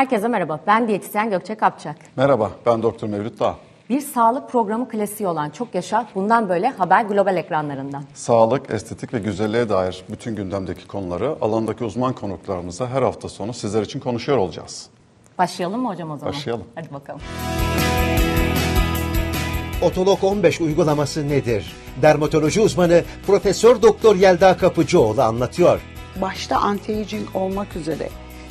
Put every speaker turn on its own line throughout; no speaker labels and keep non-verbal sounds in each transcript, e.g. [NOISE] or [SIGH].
Herkese merhaba. Ben diyetisyen Gökçe Kapçak.
Merhaba, ben Doktor Mevlüt Dağ.
Bir sağlık programı klasiği olan Çok Yaşa bundan böyle haber global ekranlarından.
Sağlık, estetik ve güzelliğe dair bütün gündemdeki konuları alandaki uzman konuklarımıza her hafta sonu sizler için konuşuyor olacağız.
Başlayalım mı hocam o zaman?
Başlayalım.
Hadi bakalım.
Otolog 15 uygulaması nedir? Dermatoloji uzmanı Profesör Doktor Yelda Kapıcıoğlu anlatıyor.
başta anti-aging olmak üzere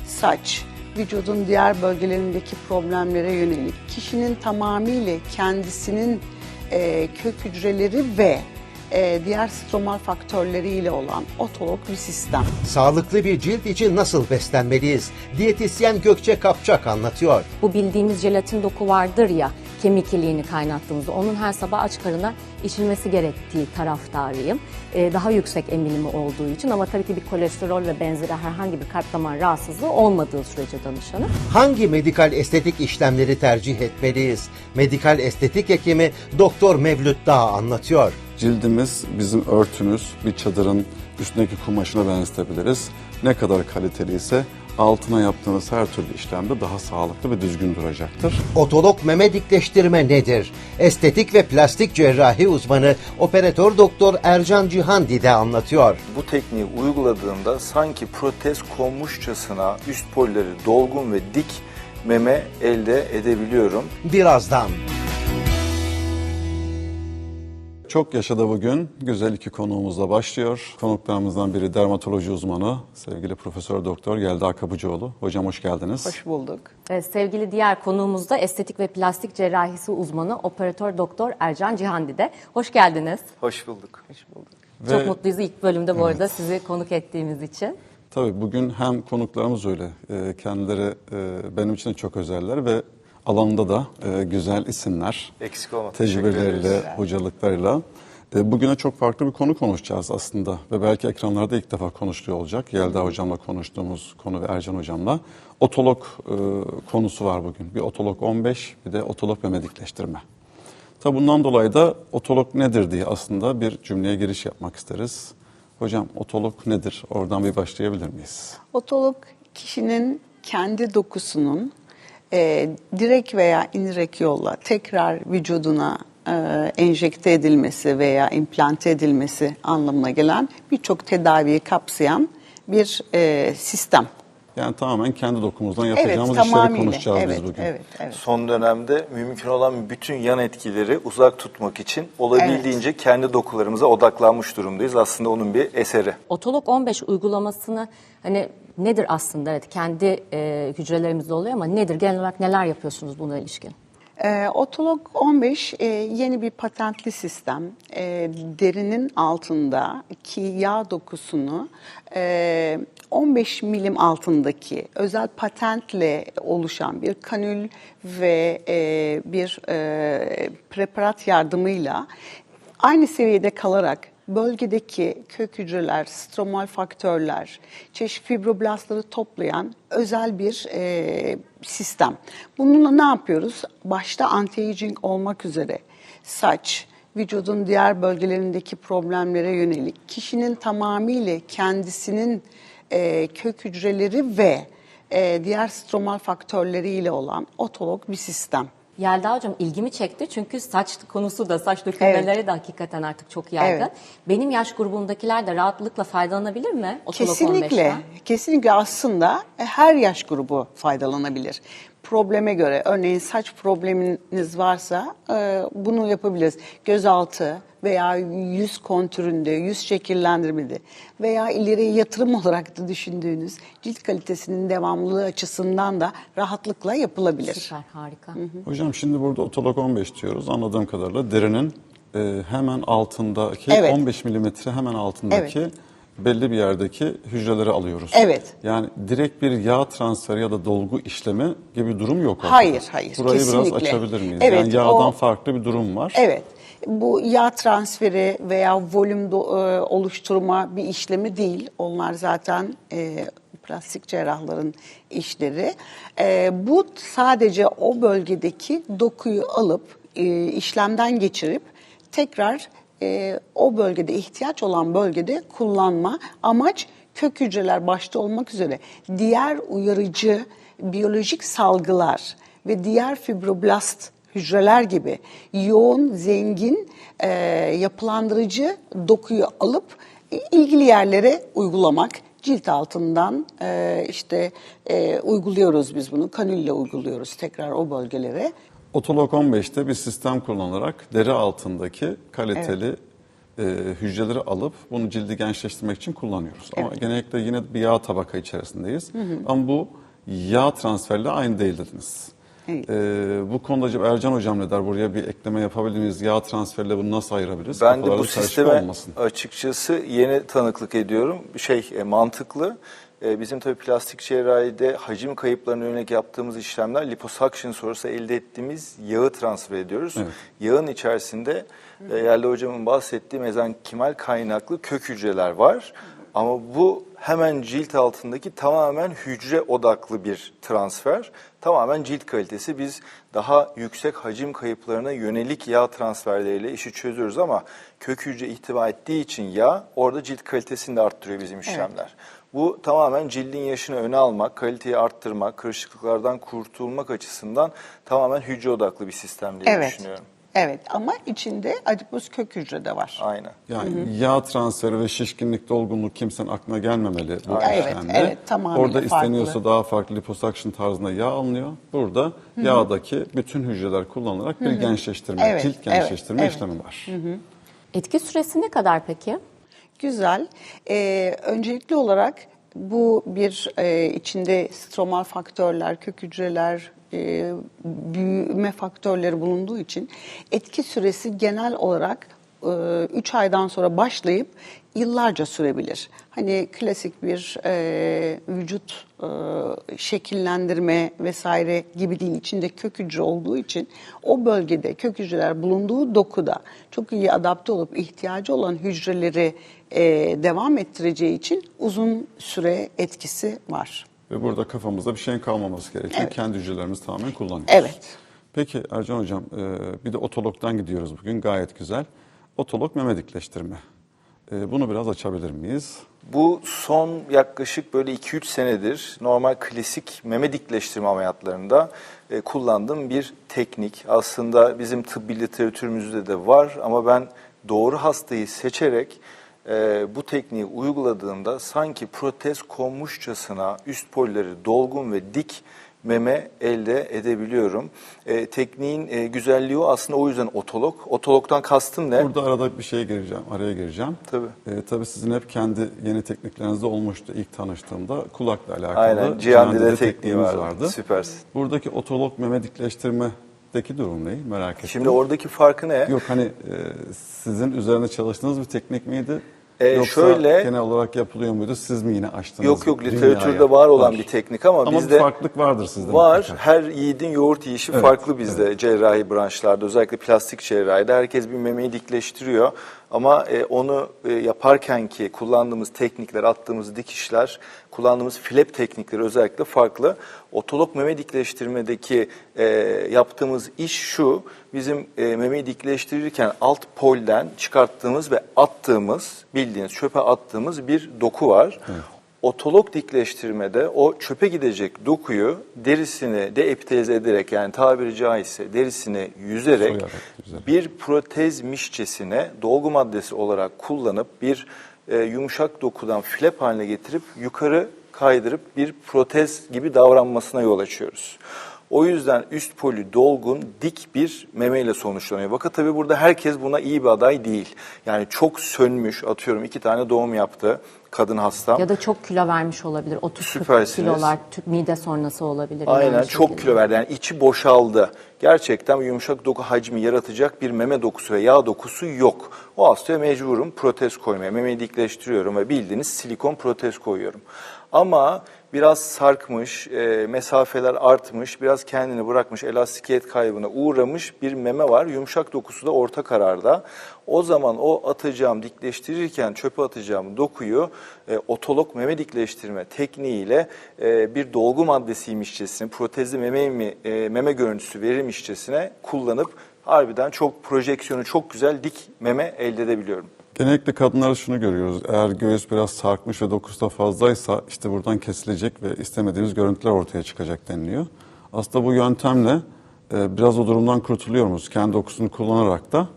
saç, vücudun diğer bölgelerindeki problemlere yönelik kişinin tamamıyla kendisinin e, kök hücreleri ve e, diğer stromal faktörleriyle olan otolog bir sistem.
Sağlıklı bir cilt için nasıl beslenmeliyiz? Diyetisyen Gökçe Kapçak anlatıyor.
Bu bildiğimiz jelatin doku vardır ya kemik iliğini kaynattığımızda onun her sabah aç karına içilmesi gerektiği taraftarıyım. Ee, daha yüksek eminimi olduğu için ama tabii ki bir kolesterol ve benzeri herhangi bir kalp damar rahatsızlığı olmadığı sürece danışanı.
Hangi medikal estetik işlemleri tercih etmeliyiz? Medikal estetik hekimi Doktor Mevlüt Dağ anlatıyor.
Cildimiz bizim örtümüz, bir çadırın üstündeki kumaşına benzetebiliriz. Ne kadar kaliteli ise altına yaptığınız her türlü işlemde daha sağlıklı ve düzgün duracaktır.
Otolog meme dikleştirme nedir? Estetik ve plastik cerrahi uzmanı Operatör Doktor Ercan Cihandi de anlatıyor.
Bu tekniği uyguladığımda sanki protez konmuşçasına üst polleri dolgun ve dik meme elde edebiliyorum.
Birazdan.
Çok yaşadı bugün. Güzel iki konuğumuzla başlıyor. Konuklarımızdan biri dermatoloji uzmanı, sevgili Profesör Doktor Yelda Kapıcıoğlu. Hocam hoş geldiniz.
Hoş bulduk.
Ee, sevgili diğer konuğumuz da estetik ve plastik cerrahisi uzmanı operatör doktor Ercan Cihandi'de. Hoş geldiniz.
Hoş bulduk.
Hoş bulduk.
Çok
Ve-
mutluyuz ilk bölümde bu arada sizi konuk ettiğimiz için.
Tabii bugün hem konuklarımız öyle, e, kendileri e, benim için de çok özeller ve alanında da e, güzel isimler.
Eksik olma,
Tecrübeleriyle, hocalıklarıyla. E, Bugüne çok farklı bir konu konuşacağız aslında ve belki ekranlarda ilk defa konuşuluyor olacak. Yelda hocamla konuştuğumuz konu ve Ercan hocamla. Otolog e, konusu var bugün. Bir otolog 15, bir de otolog ve medikleştirme. Tabi bundan dolayı da otolog nedir diye aslında bir cümleye giriş yapmak isteriz. Hocam otolog nedir? Oradan bir başlayabilir miyiz?
Otolog kişinin kendi dokusunun e, direkt veya indirekt yolla tekrar vücuduna e, enjekte edilmesi veya implante edilmesi anlamına gelen birçok tedaviyi kapsayan bir e, sistem.
Yani tamamen kendi dokumuzdan
Evet,
yapacağımız işleri
tamamıyla.
konuşacağız
evet,
biz bugün.
Evet, evet.
Son dönemde mümkün olan bütün yan etkileri uzak tutmak için olabildiğince kendi dokularımıza odaklanmış durumdayız. Aslında onun bir eseri.
Otolog 15 uygulamasını hani nedir aslında? Evet kendi e, hücrelerimizde oluyor ama nedir? Genel olarak neler yapıyorsunuz buna ilişkin?
Ee, Otolog 15 e, yeni bir patentli sistem. E, derinin altındaki yağ dokusunu e, 15 milim altındaki özel patentle oluşan bir kanül ve e, bir e, preparat yardımıyla aynı seviyede kalarak bölgedeki kök hücreler, stromal faktörler, çeşitli fibroblastları toplayan özel bir e, sistem. Bununla ne yapıyoruz? Başta anti-aging olmak üzere saç, vücudun diğer bölgelerindeki problemlere yönelik kişinin tamamıyla kendisinin e, kök hücreleri ve e, diğer stromal faktörleriyle olan otolog bir sistem.
Yelda Hocam ilgimi çekti çünkü saç konusu da saç dökülmeleri de hakikaten artık çok yaygın.
Evet.
Benim yaş grubundakiler de rahatlıkla faydalanabilir mi? Otolog
Kesinlikle,
15'ten?
kesinlikle aslında her yaş grubu faydalanabilir. Probleme göre, örneğin saç probleminiz varsa e, bunu yapabiliriz. Gözaltı veya yüz kontüründe, yüz şekillendirmede veya ileri yatırım olarak da düşündüğünüz cilt kalitesinin devamlılığı açısından da rahatlıkla yapılabilir.
Süper harika.
Hocam şimdi burada otolog 15 diyoruz. Anladığım kadarıyla derinin e, hemen altındaki
Evet.
15 milimetre hemen altındaki belli bir yerdeki hücreleri alıyoruz.
Evet.
Yani direkt bir yağ transferi ya da dolgu işlemi gibi bir durum yok. ortada.
Hayır, hayır,
Burayı
kesinlikle.
biraz açabilir miyiz?
Evet,
yani yağdan
o-
farklı bir durum var.
Evet. Bu yağ transferi veya volüm do- e, oluşturma bir işlemi değil. Onlar zaten e, plastik cerrahların işleri. E, bu sadece o bölgedeki dokuyu alıp e, işlemden geçirip tekrar e, o bölgede ihtiyaç olan bölgede kullanma. Amaç kök hücreler başta olmak üzere diğer uyarıcı biyolojik salgılar ve diğer fibroblast hücreler gibi yoğun, zengin, e, yapılandırıcı dokuyu alıp e, ilgili yerlere uygulamak. Cilt altından e, işte e, uyguluyoruz biz bunu, kanülle uyguluyoruz tekrar o bölgelere.
Otolog 15'te bir sistem kullanılarak deri altındaki kaliteli e, hücreleri alıp bunu cildi gençleştirmek için kullanıyoruz. Ama genellikle yine bir yağ tabaka içerisindeyiz. Ama bu yağ transferle aynı değil dediniz.
Evet.
E, bu konuda acaba Ercan Hocam ne der? Buraya bir ekleme yapabilir miyiz? Yağ transferiyle bunu nasıl ayırabiliriz?
Ben de bu
karışık
sisteme
olmasın.
açıkçası yeni tanıklık ediyorum. Şey e, mantıklı. E, bizim tabii plastik cerrahide hacim kayıplarına yönelik yaptığımız işlemler liposuction sonrası elde ettiğimiz yağı transfer ediyoruz.
Evet.
Yağın içerisinde e, Yerli hocamın bahsettiği mezenkimal kaynaklı kök hücreler var. Ama bu hemen cilt altındaki tamamen hücre odaklı bir transfer. Tamamen cilt kalitesi. Biz daha yüksek hacim kayıplarına yönelik yağ transferleriyle işi çözüyoruz ama kök hücre ihtiva ettiği için yağ orada cilt kalitesini de arttırıyor bizim işlemler. Bu tamamen cildin yaşını öne almak, kaliteyi arttırmak, kırışıklıklardan kurtulmak açısından tamamen hücre odaklı bir sistem diye
Evet.
düşünüyorum.
Evet ama içinde adipöz kök hücre de var.
Aynen.
Yani yağ transferi ve şişkinlik, dolgunluk kimsenin aklına gelmemeli bu
Evet,
işlemde.
evet, tamamıyla
Orada isteniyorsa
farklı.
daha farklı liposuction tarzında yağ alınıyor. Burada yağdaki bütün hücreler kullanılarak bir gençleştirme,
Evet,
cilt
evet,
gençleştirme
evet.
işlemi var.
Etki süresi ne kadar peki?
Güzel. Ee, öncelikli olarak bu bir e, içinde stromal faktörler, kök hücreler, e, büyüme faktörleri bulunduğu için etki süresi genel olarak 3 aydan sonra başlayıp yıllarca sürebilir. Hani klasik bir e, vücut e, şekillendirme vesaire gibi değil. İçinde kök hücre olduğu için o bölgede kök hücreler bulunduğu dokuda çok iyi adapte olup ihtiyacı olan hücreleri e, devam ettireceği için uzun süre etkisi var.
Ve burada kafamızda bir şeyin kalmaması gerekiyor.
Evet.
Kendi hücrelerimizi tamamen kullanıyoruz.
Evet.
Peki Ercan Hocam e, bir de otologdan gidiyoruz bugün gayet güzel. Otolog meme dikleştirme. E, Bunu biraz açabilir miyiz?
Bu son yaklaşık böyle 2-3 senedir normal klasik meme dikleştirme ameliyatlarında e, kullandığım bir teknik. Aslında bizim tıbbi literatürümüzde de var ama ben doğru hastayı seçerek e, bu tekniği uyguladığımda sanki protez konmuşçasına üst polleri dolgun ve dik meme elde edebiliyorum. E, tekniğin e, güzelliği o aslında o yüzden otolog. Otologdan kastım ne?
Burada arada bir şeye gireceğim, araya gireceğim.
Tabii.
E, tabii sizin hep kendi yeni tekniklerinizde olmuştu ilk tanıştığımda kulakla alakalı.
Aynen, Cihan
Dile
Dile tekniği
tekniğimiz
vardı. Süpersin.
Buradaki otolog meme dikleştirmedeki durum ne? Merak ettim.
Şimdi oradaki farkı ne?
Yok hani e, sizin üzerine çalıştığınız bir teknik miydi?
E,
Yoksa
şöyle-
genel olarak yapılıyor muydu? Siz mi yine açtınız?
Yok yok
dünyaya?
literatürde var olan bir teknik ama,
Ama
bizde
farklılık vardır sizde.
var.
mutlaka.
Her yiğidin yoğurt yiyişi
Evet,
farklı bizde cerrahi branşlarda özellikle plastik cerrahide herkes bir memeyi dikleştiriyor. Ama e, onu e, yaparken ki kullandığımız teknikler, attığımız dikişler, kullandığımız flap teknikleri özellikle farklı. Otolog meme dikleştirmedeki e, yaptığımız iş şu, bizim e, memeyi dikleştirirken alt polden çıkarttığımız ve attığımız, bildiğiniz çöpe attığımız bir doku var. Otolog dikleştirmede o çöpe gidecek dokuyu derisini deepitalize ederek yani tabiri caizse derisini yüzerek
Soyarak
bir protez mişçesine dolgu maddesi olarak kullanıp bir e, yumuşak dokudan flap haline getirip yukarı kaydırıp bir protez gibi davranmasına yol açıyoruz. O yüzden üst poli dolgun, dik bir memeyle sonuçlanıyor. Bakın tabii burada herkes buna iyi bir aday değil. Yani çok sönmüş, atıyorum iki tane doğum yaptı kadın hastam.
Ya da çok kilo vermiş olabilir. 30
Süpersiniz.
kilolar, tü- mide sonrası olabilir.
Aynen çok
şekilde.
kilo verdi. Yani içi boşaldı. Gerçekten yumuşak doku hacmi yaratacak bir meme dokusu ve yağ dokusu yok. O hastaya mecburum protez koymaya. Memeyi dikleştiriyorum ve bildiğiniz silikon protez koyuyorum. Ama biraz sarkmış, e, mesafeler artmış, biraz kendini bırakmış, elastikiyet kaybına uğramış bir meme var. Yumuşak dokusu da orta kararda. O zaman o atacağım, dikleştirirken çöpe atacağım dokuyu e, otolog meme dikleştirme tekniğiyle e, bir dolgu maddesiymişçesine, protezli meme, mi, e, meme görüntüsü verirmişçesine kullanıp harbiden çok projeksiyonu çok güzel dik meme elde edebiliyorum.
Genellikle kadınlarda şunu görüyoruz. Eğer göğüs biraz sarkmış ve dokusu da fazlaysa işte buradan kesilecek ve istemediğimiz görüntüler ortaya çıkacak deniliyor. Aslında bu yöntemle e, biraz o durumdan kurtuluyor muyuz? Kendi dokusunu kullanarak da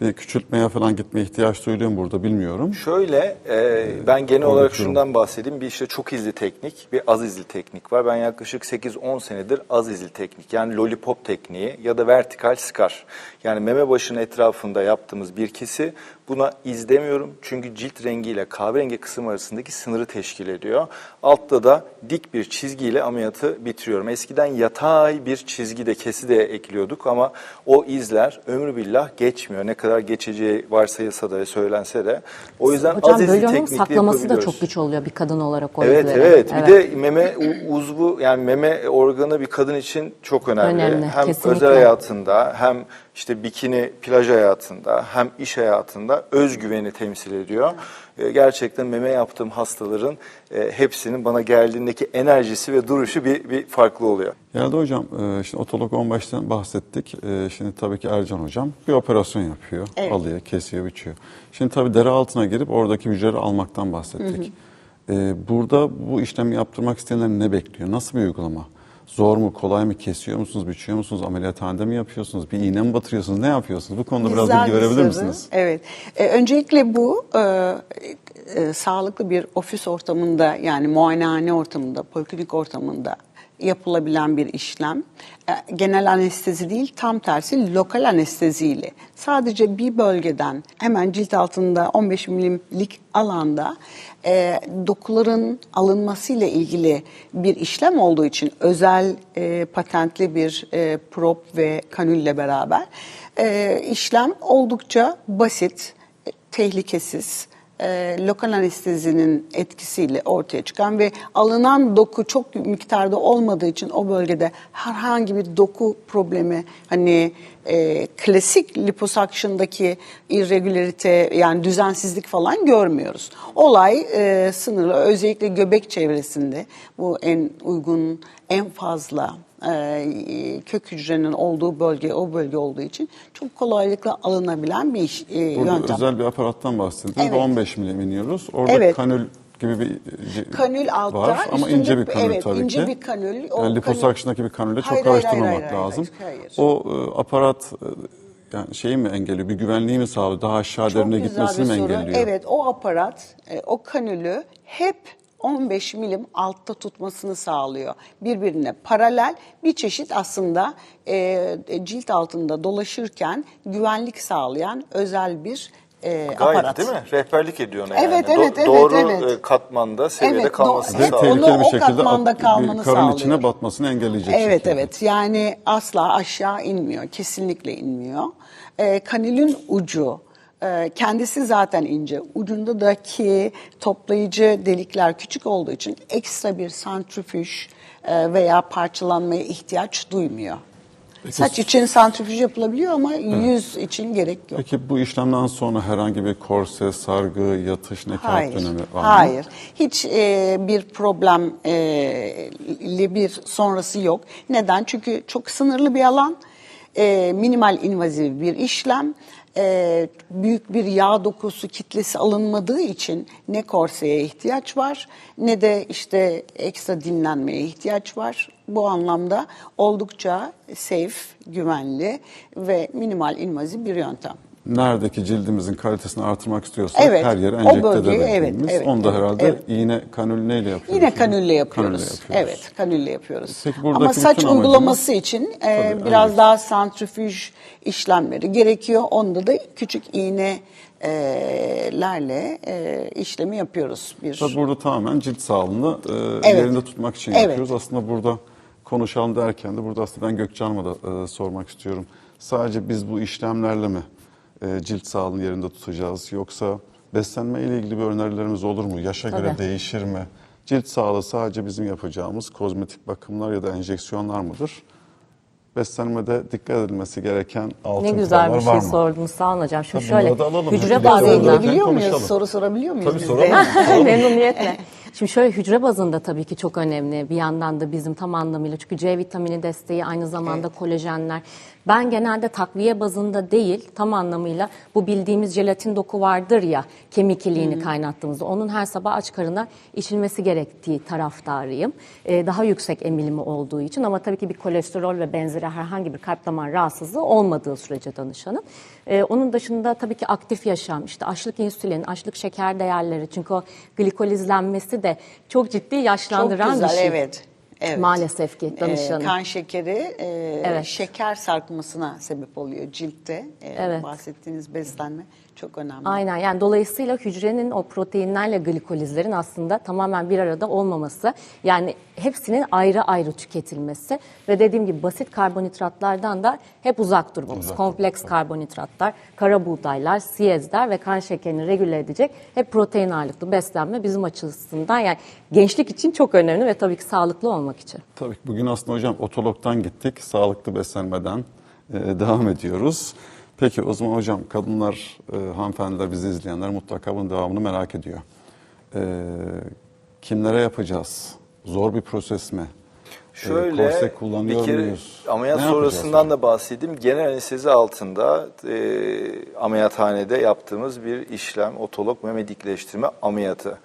bir küçültmeye falan gitmeye ihtiyaç mu burada bilmiyorum.
Şöyle, e, ben genel olarak
durum.
şundan bahsedeyim. Bir işte çok izli teknik, bir az izli teknik var. Ben yaklaşık 8-10 senedir az izli teknik, yani lollipop tekniği ya da vertikal skar. Yani meme başının etrafında yaptığımız bir kesi. Buna iz demiyorum çünkü cilt rengiyle kahverengi kısım arasındaki sınırı teşkil ediyor. Altta da dik bir çizgiyle ameliyatı bitiriyorum. Eskiden yatay bir çizgi de kesi de ekliyorduk ama o izler ömrü billah geçmiyor. Ne kadar geçeceği varsayılsa da söylense de. O yüzden
Hocam
az izli
bölümün
teknikle
saklaması da çok güç oluyor bir kadın olarak o
Evet
izleri.
evet. Bir de meme uzvu yani meme organı bir kadın için çok önemli.
Önemli,
hem
kesinlikle.
özel hayatında hem işte bikini plaj hayatında hem iş hayatında özgüveni temsil ediyor. Ee, Gerçekten meme yaptığım hastaların e, hepsinin bana geldiğindeki enerjisi ve duruşu bir, bir farklı oluyor.
Yelda Hocam, e, şimdi otolog 15'ten bahsettik. E, Şimdi tabii ki Ercan Hocam bir operasyon yapıyor.
Evet.
Alıyor, kesiyor, biçiyor. Şimdi tabii deri altına girip oradaki hücreleri almaktan bahsettik. E, Burada bu işlemi yaptırmak isteyenler ne bekliyor? Nasıl bir uygulama? Zor mu, kolay mı? Kesiyor musunuz, biçiyor musunuz? Ameliyathanede mi yapıyorsunuz? Bir iğne mi batırıyorsunuz? Ne yapıyorsunuz? Bu konuda biraz bilgi verebilir
soru.
misiniz?
Evet. E, öncelikle bu e, e, sağlıklı bir ofis ortamında yani muayenehane ortamında, poliklinik ortamında yapılabilen bir işlem. E, genel anestezi değil, tam tersi lokal anesteziyle. Sadece bir bölgeden hemen cilt altında 15 milimlik alanda e, dokuların alınmasıyla ilgili bir işlem olduğu için özel e, patentli bir e, prop ve kanülle beraber e, işlem oldukça basit, e, tehlikesiz, e, lokal anestezinin etkisiyle ortaya çıkan ve alınan doku çok miktarda olmadığı için o bölgede herhangi bir doku problemi hani e, klasik liposuction'daki irregülarite yani düzensizlik falan görmüyoruz. Olay e, sınırlı özellikle göbek çevresinde bu en uygun en fazla e, kök hücrenin olduğu bölge o bölge olduğu için çok kolaylıkla alınabilen bir iş, e,
Burada
yöntem.
özel bir aparattan bahsediyoruz.
Evet.
ve 15 milim iniyoruz. Orada
Evet.
kanül gibi bir
Kanül altta,
var ama ince bir kanül
evet,
tabii
ince
ki.
bir kanül. O
Yani liposuction'daki bir kanülle çok
Hayır,
karıştırmamak
hayır, hayır,
lazım.
hayır, hayır.
O e, aparat e, yani şeyi mi engelliyor? Bir güvenliği mi sağlıyor? Daha aşağı derine gitmesini mi engelliyor?
Evet o aparat e, o kanülü hep 15 milim altta tutmasını sağlıyor. Birbirine paralel bir çeşit aslında e, e, cilt altında dolaşırken güvenlik sağlayan özel bir e,
Gayet
aparat.
değil mi? Rehberlik ediyor ona
Evet,
yani.
evet, evet,
Doğru
evet.
e, katmanda, seviyede
Evet,
kalmasını
do-
Ve
Onu
sağlıyor.
tehlikeli bir
o
şekilde
katmanda
at-
kalmanı
karın
sağlıyor.
içine batmasını engelleyecek
Evet
şekilde.
evet yani asla aşağı inmiyor kesinlikle inmiyor. Ee, kanülün ucu e, kendisi zaten ince ucundaki toplayıcı delikler küçük olduğu için ekstra bir santrifüj e, veya parçalanmaya ihtiyaç duymuyor. Saç için santrifüj yapılabiliyor ama yüz için gerek yok.
Peki bu işlemden sonra herhangi bir korse, sargı, yatış, nekaat
Hayır,
dönemi var mı?
hayır. Hiç e, bir problemli bir sonrası yok. Neden? Çünkü çok sınırlı bir alan, e, minimal invaziv bir işlem, e, büyük bir yağ dokusu kitlesi alınmadığı için ne korseye ihtiyaç var ne de işte ekstra dinlenmeye ihtiyaç var. Bu anlamda oldukça safe, güvenli ve minimal invaziv bir yöntem.
Neredeki cildimizin kalitesini artırmak istiyorsak
Evet,
her yere enjekte
bölgeye,
edebildiğimiz.
evet, evet,
Onu da herhalde
evet.
iğne kanül neyle yapıyoruz?
Yine kanülle yapıyoruz.
Kanülle yapıyoruz.
Evet, kanülle yapıyoruz.
Peki
Ama saç
bütün amacımız-
uygulaması için e,
Tabii,
biraz
evet.
daha santrifüj işlemleri gerekiyor. Onda da küçük iğnelerle e, işlemi yapıyoruz. Bir
Tabii burada tamamen cilt sağlığını e,
Evet.
yerinde tutmak için
Evet.
yapıyoruz. Aslında burada konuşalım derken de burada aslında ben Gökçe Hanım'a da e, sormak istiyorum. Sadece biz bu işlemlerle mi e, cilt sağlığını yerinde tutacağız yoksa beslenme ile ilgili bir önerilerimiz olur mu? Yaşa göre
Tabii.
değişir mi? Cilt sağlığı sadece bizim yapacağımız kozmetik bakımlar ya da enjeksiyonlar mıdır? Beslenmede dikkat edilmesi gereken altın
Ne güzel bir şey
mı?
sordunuz sağ olun hocam. Şimdi
Tabii
şöyle hücre bazında
ilgilebiliyor muyuz?
konuşalım.
Soru sorabiliyor muyuz
Tabii [LAUGHS] soralım.
memnuniyetle. Şimdi şöyle hücre bazında tabii ki çok önemli. Bir yandan da bizim tam anlamıyla çünkü C vitamini desteği aynı zamanda kolajenler. Ben genelde takviye bazında değil tam anlamıyla bu bildiğimiz jelatin doku vardır ya kemik iliğini kaynattığımızda onun her sabah aç karına içilmesi gerektiği taraftarıyım. Ee, daha yüksek emilimi olduğu için ama tabii ki bir kolesterol ve benzeri herhangi bir kalp damar rahatsızlığı olmadığı sürece danışanın. Ee, onun dışında tabii ki aktif yaşam, işte açlık insülin, açlık şeker değerleri çünkü o glikolizlenmesi de çok ciddi yaşlandıran
Çok güzel,
bir şey.
evet. Evet.
Maalesef ki
Ee,
danışanın.
kan şekeri e,
Evet.
şeker sarkmasına sebep oluyor ciltte. Ee,
Evet.
Bahsettiğiniz beslenme çok önemli.
Aynen yani dolayısıyla hücrenin o proteinlerle glikolizlerin aslında tamamen bir arada olmaması yani hepsinin ayrı ayrı tüketilmesi ve dediğim gibi basit karbonhidratlardan da hep uzak durmamız. Kompleks karbonhidratlar, kara buğdaylar, siyezler ve kan şekerini regüle edecek hep protein ağırlıklı beslenme bizim açısından yani gençlik için çok önemli ve tabii ki sağlıklı olmak için.
Tabii ki bugün aslında hocam otologdan gittik. Sağlıklı beslenmeden e, devam ediyoruz. Peki o zaman hocam kadınlar, e, hanımefendiler, bizi izleyenler mutlaka bunun devamını merak ediyor. E, kimlere yapacağız? Zor bir proses mi? E,
Şöyle
korse kullanıyor
bir kere
muyuz?
ameliyat
Ne
sonrasından da bahsedeyim. Genel anestezi altında e, ameliyathanede yaptığımız bir işlem otolog meme dikleştirme ameliyatı.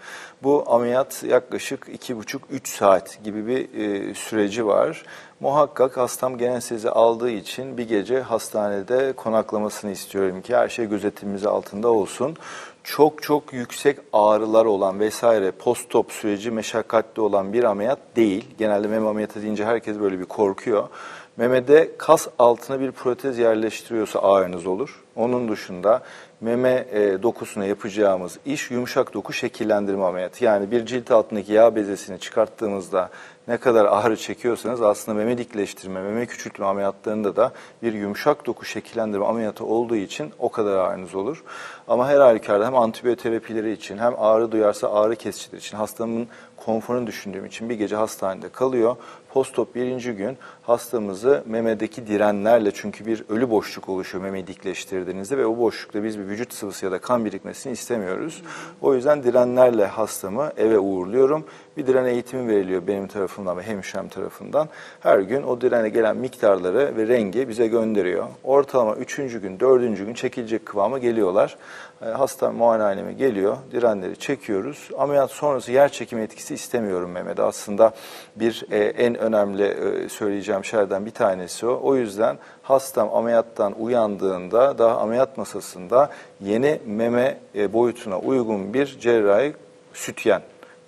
Bu ameliyat yaklaşık 2,5-3 saat gibi bir e, süreci var. Muhakkak hastam genel anestezi aldığı için bir gece hastanede konaklamasını istiyorum ki her şey gözetimimiz altında olsun çok çok yüksek ağrılar olan vesaire post-op süreci meşakkatli olan bir ameliyat değil. Genelde meme ameliyatı deyince herkes böyle bir korkuyor. Memede kas altına bir protez yerleştiriyorsa ağrınız olur. Onun dışında meme e, dokusuna yapacağımız iş yumuşak doku şekillendirme ameliyatı. Yani bir cilt altındaki yağ bezesini çıkarttığımızda ne kadar ağrı çekiyorsanız aslında meme dikleştirme, meme küçültme ameliyatlarında da bir yumuşak doku şekillendirme ameliyatı olduğu için o kadar ağrınız olur. Ama her halükarda hem antibiyoterapileri için hem ağrı duyarsa ağrı kesicileri için hastamın konforunu düşündüğüm için bir gece hastanede kalıyor. Postop birinci gün hastamızı memedeki direnlerle çünkü bir ölü boşluk oluşuyor memeyi dikleştirdiğinizde ve o boşlukta biz bir vücut sıvısı ya da kan birikmesini istemiyoruz. O yüzden direnlerle hastamı eve uğurluyorum. Bir diren eğitimi veriliyor benim tarafımdan ve hemşirem tarafından. Her gün o direne gelen miktarları ve rengi bize gönderiyor. Ortalama üçüncü gün, dördüncü gün çekilecek kıvama geliyorlar. E, Hasta muayenehaneme geliyor, direnleri çekiyoruz. Ameliyat sonrası yer çekimi etkisi istemiyorum memede. Aslında bir e, en önemli e, söyleyeceğim şeylerden bir tanesi o. O yüzden hastam ameliyattan uyandığında daha ameliyat masasında yeni meme e, boyutuna uygun bir cerrahi sütyen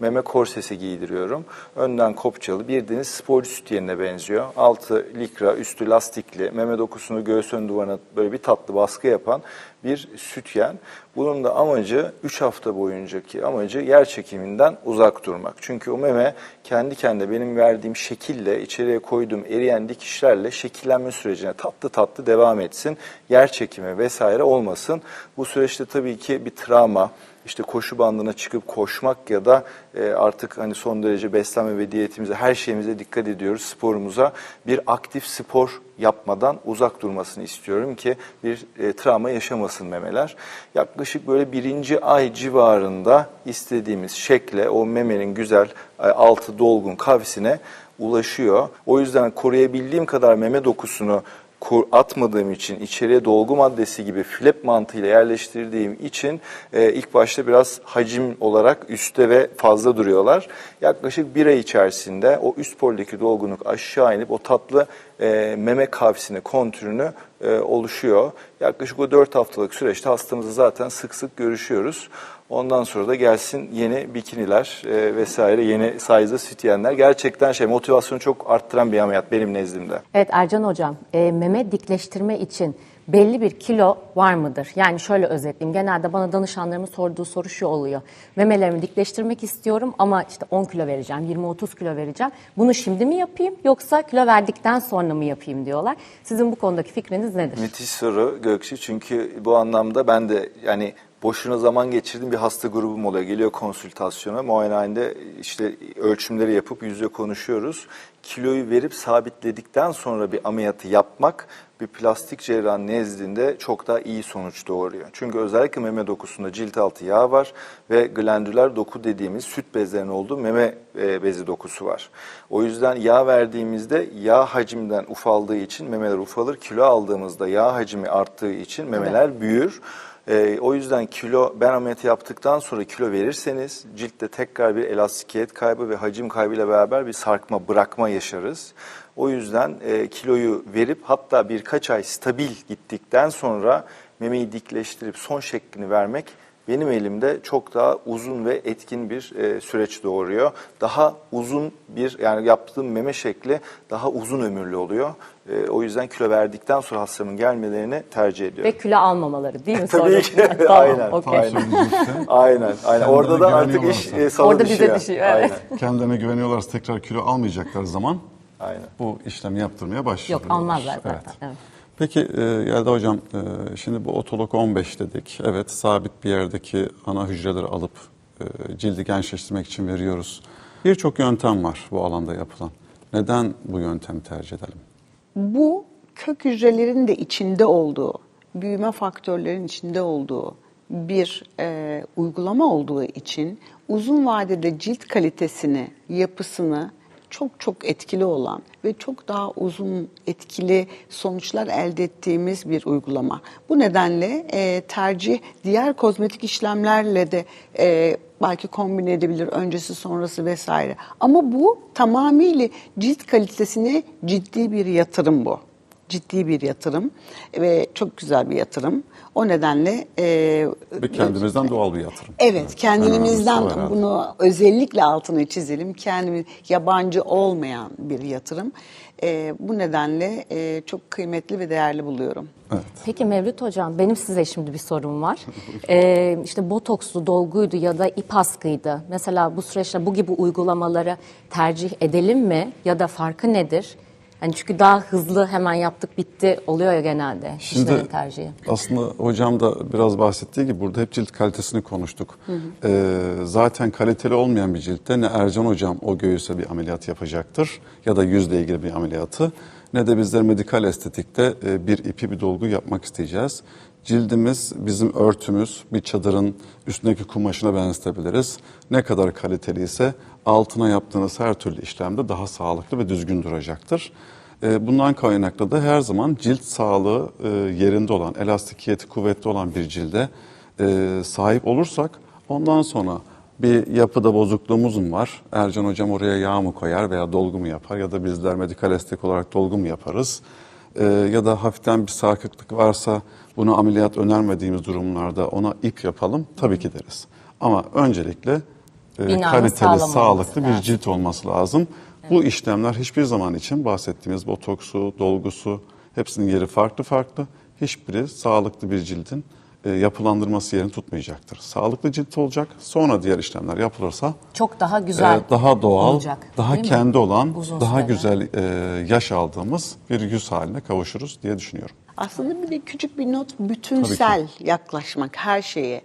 meme korsesi giydiriyorum. Önden kopçalı bildiğiniz sporcu sütyenine benziyor. Altı likra, üstü lastikli, meme dokusunu göğüs ön duvarına böyle bir tatlı baskı yapan bir sütyen. Bunun da amacı 3 hafta boyuncaki amacı yer çekiminden uzak durmak. Çünkü o meme kendi kendine benim verdiğim şekille içeriye koyduğum eriyen dikişlerle şekillenme sürecine tatlı tatlı devam etsin. Yer çekimi vesaire olmasın. Bu süreçte tabii ki bir travma, işte koşu bandına çıkıp koşmak ya da e, artık hani son derece beslenme ve diyetimize her şeyimize dikkat ediyoruz sporumuza bir aktif spor yapmadan uzak durmasını istiyorum ki bir e, travma yaşamasın memeler. Yaklaşık böyle birinci ay civarında istediğimiz şekle o memenin güzel e, altı dolgun kavisine ulaşıyor. O yüzden koruyabildiğim kadar meme dokusunu kur atmadığım için içeriye dolgu maddesi gibi flap mantığıyla yerleştirdiğim için e, ilk başta biraz hacim olarak üstte ve fazla duruyorlar. Yaklaşık bir ay içerisinde o üst poldeki dolgunluk aşağı inip o tatlı e, meme kavisine kontürünü e, oluşuyor. Yaklaşık o 4 haftalık süreçte hastamızı zaten sık sık görüşüyoruz. Ondan sonra da gelsin yeni bikiniler e, vesaire yeni size'da sütyenler. Gerçekten şey motivasyonu çok arttıran bir ameliyat benim nezdimde.
Evet Ercan Hocam, e, meme dikleştirme için belli bir kilo var mıdır? Yani şöyle özetleyeyim. Genelde bana danışanlarımın sorduğu soru şu oluyor. Memelerimi dikleştirmek istiyorum ama işte 10 kilo vereceğim, 20-30 kilo vereceğim. Bunu şimdi mi yapayım yoksa kilo verdikten sonra mı yapayım diyorlar. Sizin bu konudaki fikriniz nedir?
Müthiş soru Gökçe çünkü bu anlamda ben de yani boşuna zaman geçirdiğim bir hasta grubum oluyor. Geliyor konsültasyona, muayenehanede işte ölçümleri yapıp yüzde konuşuyoruz. Kiloyu verip sabitledikten sonra bir ameliyatı yapmak bir plastik cerrah nezdinde çok daha iyi sonuç doğuruyor. Çünkü özellikle meme dokusunda cilt altı yağ var ve glandüler doku dediğimiz süt bezlerinin olduğu meme e, bezi dokusu var. O yüzden yağ verdiğimizde yağ hacimden ufaldığı için memeler ufalır. Kilo aldığımızda yağ hacmi arttığı için memeler büyür. Ee, o yüzden kilo ben ameliyatı yaptıktan sonra kilo verirseniz ciltte tekrar bir elastikiyet kaybı ve hacim kaybıyla beraber bir sarkma bırakma yaşarız. O yüzden e, kiloyu verip hatta birkaç ay stabil gittikten sonra memeyi dikleştirip son şeklini vermek benim elimde çok daha uzun ve etkin bir e, süreç doğuruyor. Daha uzun bir yani yaptığım meme şekli daha uzun ömürlü oluyor. E, o yüzden kilo verdikten sonra hastalarımın gelmelerini tercih ediyorum.
Ve kilo almamaları değil mi? [LAUGHS]
Tabii ki. [LAUGHS]
tamam,
Aynen,
okey. [LAUGHS]
aynen. Aynen, aynen. Orada da artık iş e, sana
Orada bize
düşüyor.
düşüyor, evet.
Aynen,
Kendilerine güveniyorlarsa tekrar kilo almayacakları zaman
aynen.
bu işlemi yaptırmaya başlıyorlar.
Yok almazlar zaten.
Evet.
Evet.
Peki e, Yelda Hocam, e, şimdi bu otolog 15 dedik. Evet, sabit bir yerdeki ana hücreleri alıp e, cildi gençleştirmek için veriyoruz. Birçok yöntem var bu alanda yapılan. Neden bu yöntemi tercih edelim?
Bu kök hücrelerin de içinde olduğu, büyüme faktörlerin içinde olduğu bir e, uygulama olduğu için uzun vadede cilt kalitesini, yapısını çok çok etkili olan ve çok daha uzun etkili sonuçlar elde ettiğimiz bir uygulama. Bu nedenle e, tercih diğer kozmetik işlemlerle de e, belki kombine edebilir öncesi sonrası vesaire. Ama bu tamamıyla cilt kalitesine ciddi bir yatırım bu. Ciddi bir yatırım ve çok güzel bir yatırım. O nedenle e,
Ve kendimizden doğal bir yatırım.
Evet,
önemlisi
kendimizden bunu özellikle altını çizelim. Kendimiz yabancı olmayan bir yatırım. Ee, bu nedenle e, çok kıymetli ve değerli buluyorum.
Peki Mevlüt Hocam benim size şimdi bir sorum var. [LAUGHS] Ee, işte botokslu dolguydu ya da ip askıydı. Mesela bu süreçte bu gibi uygulamaları tercih edelim mi ya da farkı nedir? Yani çünkü daha hızlı hemen yaptık bitti oluyor ya genelde kişilerin tercihi.
aslında hocam da biraz bahsettiği gibi burada hep cilt kalitesini konuştuk. Ee, zaten kaliteli olmayan bir ciltte ne Ercan hocam o göğüse bir ameliyat yapacaktır ya da yüzle ilgili bir ameliyatı ne de bizler medikal estetikte e, bir ipi bir dolgu yapmak isteyeceğiz. Cildimiz bizim örtümüz bir çadırın üstündeki kumaşına benzetebiliriz. Ne kadar kaliteliyse altına yaptığınız her türlü işlemde daha sağlıklı ve düzgün duracaktır. E, Bundan kaynaklı da her zaman cilt sağlığı e, yerinde olan, elastikiyeti kuvvetli olan bir cilde e, sahip olursak ondan sonra bir yapıda bozukluğumuz mu var? Ercan hocam oraya yağ mı koyar veya dolgu mu yapar ya da bizler medikal estetik olarak dolgu mu yaparız? E, ya da hafiften bir sarkıklık varsa bunu ameliyat önermediğimiz durumlarda ona ip yapalım tabii ki deriz. Ama öncelikle e,
Binanın
kaliteli,
sağlam
sağlıklı bir
olması
cilt olması lazım. Bu işlemler hiçbir zaman için bahsettiğimiz botoksu, dolgusu hepsinin yeri farklı farklı. Hiçbiri sağlıklı bir cildin e, yapılandırması yerini tutmayacaktır. Sağlıklı cilt olacak. Sonra diğer işlemler yapılırsa
Çok daha güzel
e, daha doğal,
olacak,
daha
değil mi?
kendi olan,
Uzun
daha
sürede.
güzel e, yaş aldığımız bir yüz haline kavuşuruz diye düşünüyorum.
Aslında bir de küçük bir not bütünsel yaklaşmak her şeye.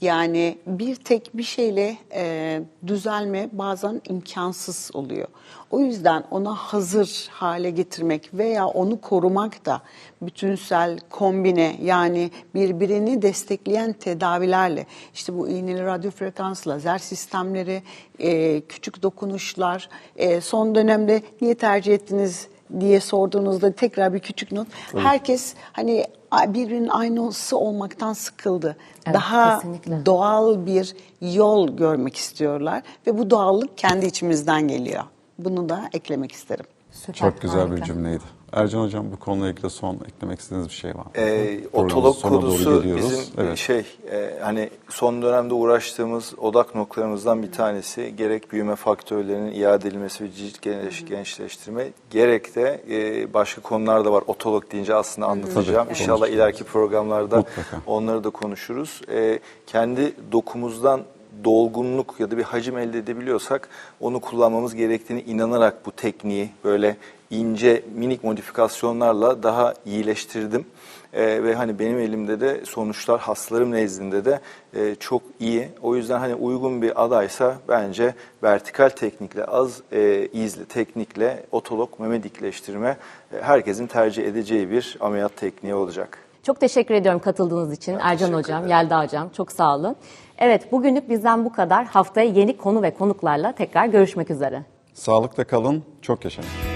Yani bir tek bir şeyle e, düzelme bazen imkansız oluyor. O yüzden ona hazır hale getirmek veya onu korumak da bütünsel kombine yani birbirini destekleyen tedavilerle işte bu iğneli radyo frekans lazer sistemleri, e, küçük dokunuşlar, e, son dönemde niye tercih ettiniz diye sorduğunuzda tekrar bir küçük not. Herkes hani birbirinin aynısı olmaktan sıkıldı.
Evet,
Daha
kesinlikle.
doğal bir yol görmek istiyorlar ve bu doğallık kendi içimizden geliyor. Bunu da eklemek isterim.
Süper,
Çok güzel bir
harika.
cümleydi. Ercan hocam bu konuyla ilgili son eklemek istediğiniz bir şey var mı?
Ee,
Programın
otolog konusu bizim
Evet.
şey e, hani son dönemde uğraştığımız odak noktalarımızdan bir tanesi gerek büyüme faktörlerinin iade edilmesi ve cilt genç, gençleştirme gerek de e, başka konular da var. Otolog deyince aslında anlatacağım.
Tabii,
İnşallah ileriki programlarda
Mutlaka.
onları da konuşuruz. E, kendi dokumuzdan dolgunluk ya da bir hacim elde edebiliyorsak onu kullanmamız gerektiğini inanarak bu tekniği böyle ince minik modifikasyonlarla daha iyileştirdim. Ee, ve hani benim elimde de sonuçlar hastalarım nezdinde de e, çok iyi. O yüzden hani uygun bir adaysa bence vertikal teknikle az e, izli teknikle otolog meme dikleştirme e, herkesin tercih edeceği bir ameliyat tekniği olacak.
Çok teşekkür ediyorum katıldığınız için Ercan Hocam, Yelda Hocam. Çok sağ olun. Evet bugünlük bizden bu kadar. Haftaya yeni konu ve konuklarla tekrar görüşmek üzere.
Sağlıkla kalın, çok yaşayın.